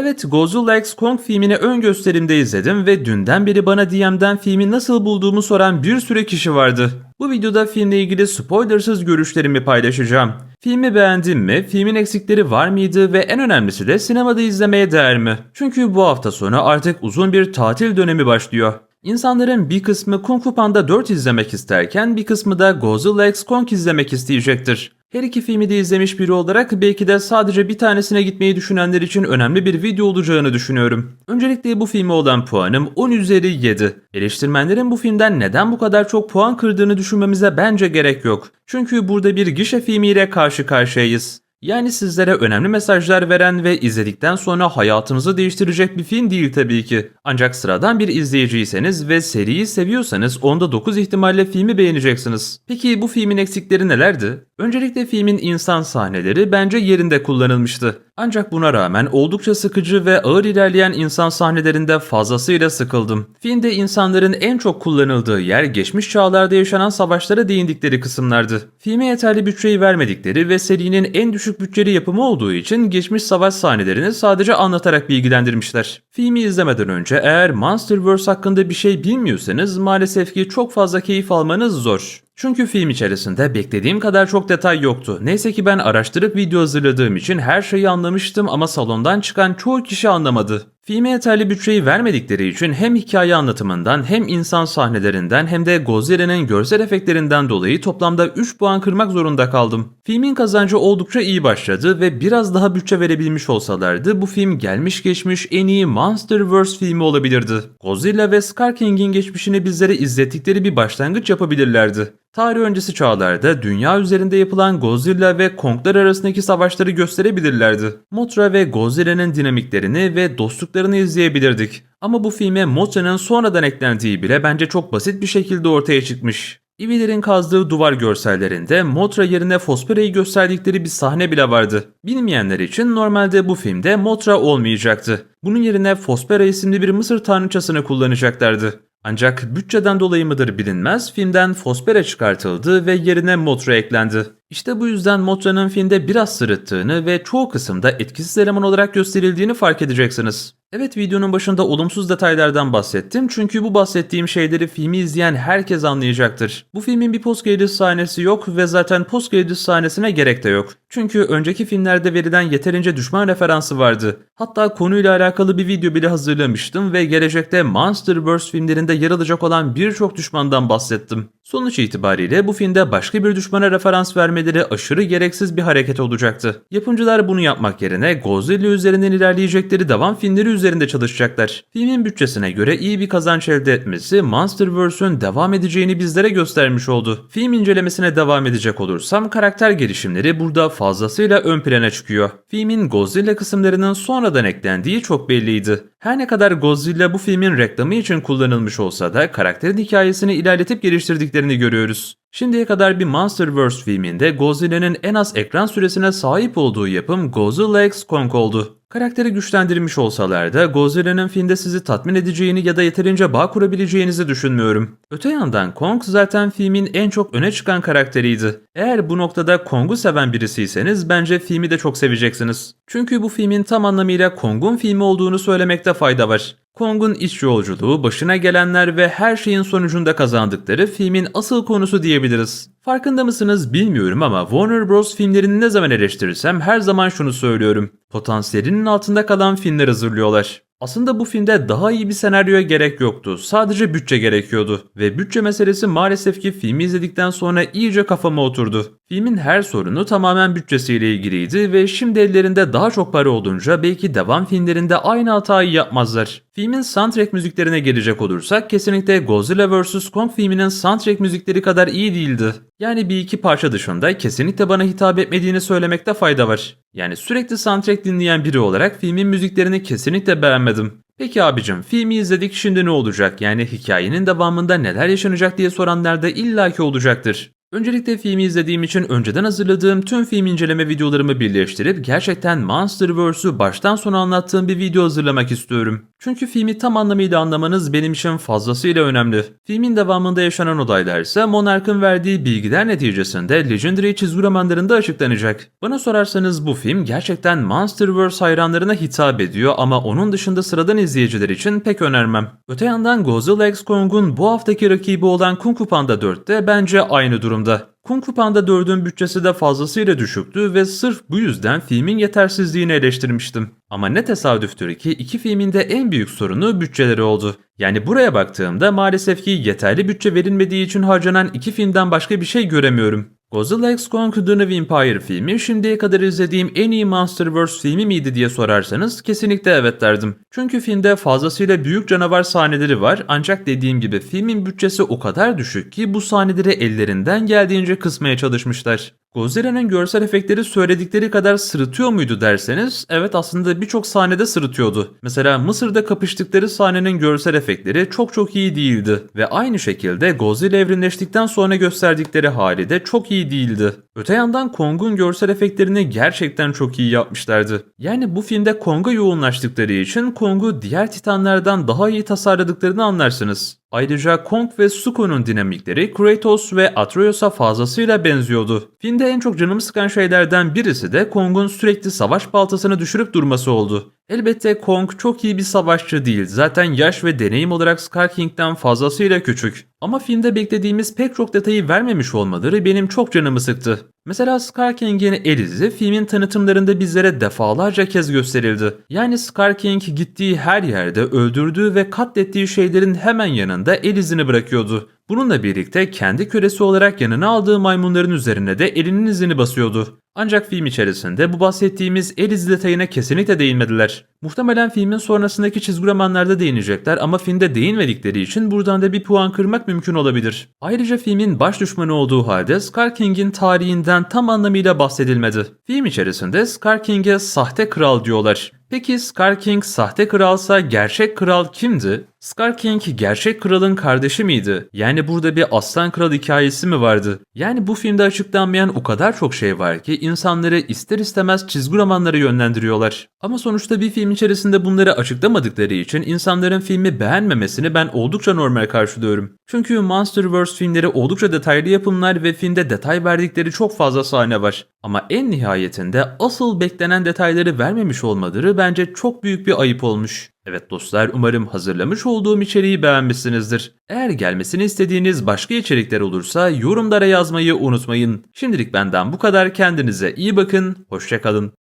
Evet Godzilla X Kong filmini ön gösterimde izledim ve dünden beri bana DM'den filmi nasıl bulduğumu soran bir sürü kişi vardı. Bu videoda filmle ilgili spoilersız görüşlerimi paylaşacağım. Filmi beğendim mi, filmin eksikleri var mıydı ve en önemlisi de sinemada izlemeye değer mi? Çünkü bu hafta sonu artık uzun bir tatil dönemi başlıyor. İnsanların bir kısmı Kung Fu Panda 4 izlemek isterken bir kısmı da Godzilla X Kong izlemek isteyecektir. Her iki filmi de izlemiş biri olarak belki de sadece bir tanesine gitmeyi düşünenler için önemli bir video olacağını düşünüyorum. Öncelikle bu filme olan puanım 10 üzeri 7. Eleştirmenlerin bu filmden neden bu kadar çok puan kırdığını düşünmemize bence gerek yok. Çünkü burada bir gişe filmiyle karşı karşıyayız. Yani sizlere önemli mesajlar veren ve izledikten sonra hayatınızı değiştirecek bir film değil tabii ki. Ancak sıradan bir izleyiciyseniz ve seriyi seviyorsanız onda 9 ihtimalle filmi beğeneceksiniz. Peki bu filmin eksikleri nelerdi? Öncelikle filmin insan sahneleri bence yerinde kullanılmıştı. Ancak buna rağmen oldukça sıkıcı ve ağır ilerleyen insan sahnelerinde fazlasıyla sıkıldım. Filmde insanların en çok kullanıldığı yer geçmiş çağlarda yaşanan savaşlara değindikleri kısımlardı. Filme yeterli bütçeyi vermedikleri ve serinin en düşük bütçeli yapımı olduğu için geçmiş savaş sahnelerini sadece anlatarak bilgilendirmişler. Filmi izlemeden önce eğer Monsterverse hakkında bir şey bilmiyorsanız maalesef ki çok fazla keyif almanız zor. Çünkü film içerisinde beklediğim kadar çok detay yoktu. Neyse ki ben araştırıp video hazırladığım için her şeyi anlamıştım ama salondan çıkan çoğu kişi anlamadı. Filme yeterli bütçeyi vermedikleri için hem hikaye anlatımından hem insan sahnelerinden hem de Godzilla'nın görsel efektlerinden dolayı toplamda 3 puan kırmak zorunda kaldım. Filmin kazancı oldukça iyi başladı ve biraz daha bütçe verebilmiş olsalardı bu film gelmiş geçmiş en iyi Monsterverse filmi olabilirdi. Godzilla ve Scar King'in geçmişini bizlere izlettikleri bir başlangıç yapabilirlerdi. Tarih öncesi çağlarda dünya üzerinde yapılan Godzilla ve Kong'lar arasındaki savaşları gösterebilirlerdi. Mothra ve Godzilla'nın dinamiklerini ve dostluklarını izleyebilirdik. Ama bu filme Mothranın sonradan eklendiği bile bence çok basit bir şekilde ortaya çıkmış. İvilerin kazdığı duvar görsellerinde Mothra yerine Fospera'yı gösterdikleri bir sahne bile vardı. Bilmeyenler için normalde bu filmde Mothra olmayacaktı. Bunun yerine Fospera isimli bir Mısır tanrıçasını kullanacaklardı. Ancak bütçeden dolayı mıdır bilinmez filmden Fospera çıkartıldı ve yerine Mothra eklendi. İşte bu yüzden Mothra'nın filmde biraz sırıttığını ve çoğu kısımda etkisiz eleman olarak gösterildiğini fark edeceksiniz. Evet videonun başında olumsuz detaylardan bahsettim çünkü bu bahsettiğim şeyleri filmi izleyen herkes anlayacaktır. Bu filmin bir post sahnesi yok ve zaten post sahnesine gerek de yok. Çünkü önceki filmlerde verilen yeterince düşman referansı vardı. Hatta konuyla alakalı bir video bile hazırlamıştım ve gelecekte Monsterverse filmlerinde yer alacak olan birçok düşmandan bahsettim. Sonuç itibariyle bu filmde başka bir düşmana referans vermeleri aşırı gereksiz bir hareket olacaktı. Yapımcılar bunu yapmak yerine Godzilla üzerinden ilerleyecekleri devam filmleri üzerinde çalışacaklar. Filmin bütçesine göre iyi bir kazanç elde etmesi Monsterverse'ün devam edeceğini bizlere göstermiş oldu. Film incelemesine devam edecek olursam karakter gelişimleri burada fazlasıyla ön plana çıkıyor. Filmin Godzilla kısımlarının sonradan eklendiği çok belliydi. Her ne kadar Godzilla bu filmin reklamı için kullanılmış olsa da karakterin hikayesini ilerletip geliştirdiklerini görüyoruz. Şimdiye kadar bir Monsterverse filminde Godzilla'nın en az ekran süresine sahip olduğu yapım Godzilla X Kong oldu. Karakteri güçlendirmiş olsalar da Godzilla'nın filmde sizi tatmin edeceğini ya da yeterince bağ kurabileceğinizi düşünmüyorum. Öte yandan Kong zaten filmin en çok öne çıkan karakteriydi. Eğer bu noktada Kong'u seven birisiyseniz bence filmi de çok seveceksiniz. Çünkü bu filmin tam anlamıyla Kong'un filmi olduğunu söylemekte fayda var. Kong'un iç yolculuğu, başına gelenler ve her şeyin sonucunda kazandıkları filmin asıl konusu diyebiliriz. Farkında mısınız bilmiyorum ama Warner Bros. filmlerini ne zaman eleştirirsem her zaman şunu söylüyorum. Potansiyelinin altında kalan filmler hazırlıyorlar. Aslında bu filmde daha iyi bir senaryoya gerek yoktu. Sadece bütçe gerekiyordu. Ve bütçe meselesi maalesef ki filmi izledikten sonra iyice kafama oturdu. Filmin her sorunu tamamen bütçesiyle ilgiliydi ve şimdi ellerinde daha çok para olunca belki devam filmlerinde aynı hatayı yapmazlar. Filmin soundtrack müziklerine gelecek olursak kesinlikle Godzilla vs. Kong filminin soundtrack müzikleri kadar iyi değildi. Yani bir iki parça dışında kesinlikle bana hitap etmediğini söylemekte fayda var. Yani sürekli soundtrack dinleyen biri olarak filmin müziklerini kesinlikle beğenmedim. Peki abicim filmi izledik şimdi ne olacak yani hikayenin devamında neler yaşanacak diye soranlar da illaki olacaktır. Öncelikle filmi izlediğim için önceden hazırladığım tüm film inceleme videolarımı birleştirip gerçekten Monsterverse'ü baştan sona anlattığım bir video hazırlamak istiyorum. Çünkü filmi tam anlamıyla anlamanız benim için fazlasıyla önemli. Filmin devamında yaşanan olaylar ise Monarch'ın verdiği bilgiler neticesinde Legendary çizgi romanlarında açıklanacak. Bana sorarsanız bu film gerçekten Monsterverse hayranlarına hitap ediyor ama onun dışında sıradan izleyiciler için pek önermem. Öte yandan Godzilla X Kong'un bu haftaki rakibi olan Kung Fu Panda 4'te bence aynı durumda. Kung Fu Panda 4'ün bütçesi de fazlasıyla düşüktü ve sırf bu yüzden filmin yetersizliğini eleştirmiştim. Ama ne tesadüftür ki iki filmin de en büyük sorunu bütçeleri oldu. Yani buraya baktığımda maalesef ki yeterli bütçe verilmediği için harcanan iki filmden başka bir şey göremiyorum. Godzilla X Kong The New Empire filmi şimdiye kadar izlediğim en iyi Monsterverse filmi miydi diye sorarsanız kesinlikle evet derdim. Çünkü filmde fazlasıyla büyük canavar sahneleri var ancak dediğim gibi filmin bütçesi o kadar düşük ki bu sahneleri ellerinden geldiğince kısmaya çalışmışlar. Godzilla'nın görsel efektleri söyledikleri kadar sırıtıyor muydu derseniz evet aslında birçok sahnede sırıtıyordu. Mesela Mısır'da kapıştıkları sahnenin görsel efektleri çok çok iyi değildi ve aynı şekilde Godzilla evrimleştikten sonra gösterdikleri hali de çok iyi değildi. Öte yandan Kong'un görsel efektlerini gerçekten çok iyi yapmışlardı. Yani bu filmde Kong'a yoğunlaştıkları için Kong'u diğer titanlardan daha iyi tasarladıklarını anlarsınız. Ayrıca Kong ve Suko'nun dinamikleri Kratos ve Atreus'a fazlasıyla benziyordu. Filmde en çok canımı sıkan şeylerden birisi de Kong'un sürekli savaş baltasını düşürüp durması oldu. Elbette Kong çok iyi bir savaşçı değil. Zaten yaş ve deneyim olarak Scar King'den fazlasıyla küçük. Ama filmde beklediğimiz pek çok detayı vermemiş olmaları benim çok canımı sıktı. Mesela Scar King'in el izi filmin tanıtımlarında bizlere defalarca kez gösterildi. Yani Scar King gittiği her yerde öldürdüğü ve katlettiği şeylerin hemen yanında el izini bırakıyordu. Bununla birlikte kendi kölesi olarak yanına aldığı maymunların üzerine de elinin izini basıyordu. Ancak film içerisinde bu bahsettiğimiz izi detayına kesinlikle değinmediler. Muhtemelen filmin sonrasındaki çizgi romanlarda değinecekler ama filmde değinmedikleri için buradan da bir puan kırmak mümkün olabilir. Ayrıca filmin baş düşmanı olduğu halde Scar King'in tarihinden tam anlamıyla bahsedilmedi. Film içerisinde Scar King'e sahte kral diyorlar. Peki Scar King sahte kralsa gerçek kral kimdi? Scar King gerçek kralın kardeşi miydi? Yani burada bir aslan kral hikayesi mi vardı? Yani bu filmde açıklanmayan o kadar çok şey var ki insanları ister istemez çizgi romanlara yönlendiriyorlar. Ama sonuçta bir film içerisinde bunları açıklamadıkları için insanların filmi beğenmemesini ben oldukça normal karşılıyorum. Çünkü Monsterverse filmleri oldukça detaylı yapımlar ve filmde detay verdikleri çok fazla sahne var. Ama en nihayetinde asıl beklenen detayları vermemiş olmaları bence çok büyük bir ayıp olmuş. Evet dostlar umarım hazırlamış olduğum içeriği beğenmişsinizdir. Eğer gelmesini istediğiniz başka içerikler olursa yorumlara yazmayı unutmayın. Şimdilik benden bu kadar kendinize iyi bakın, hoşçakalın.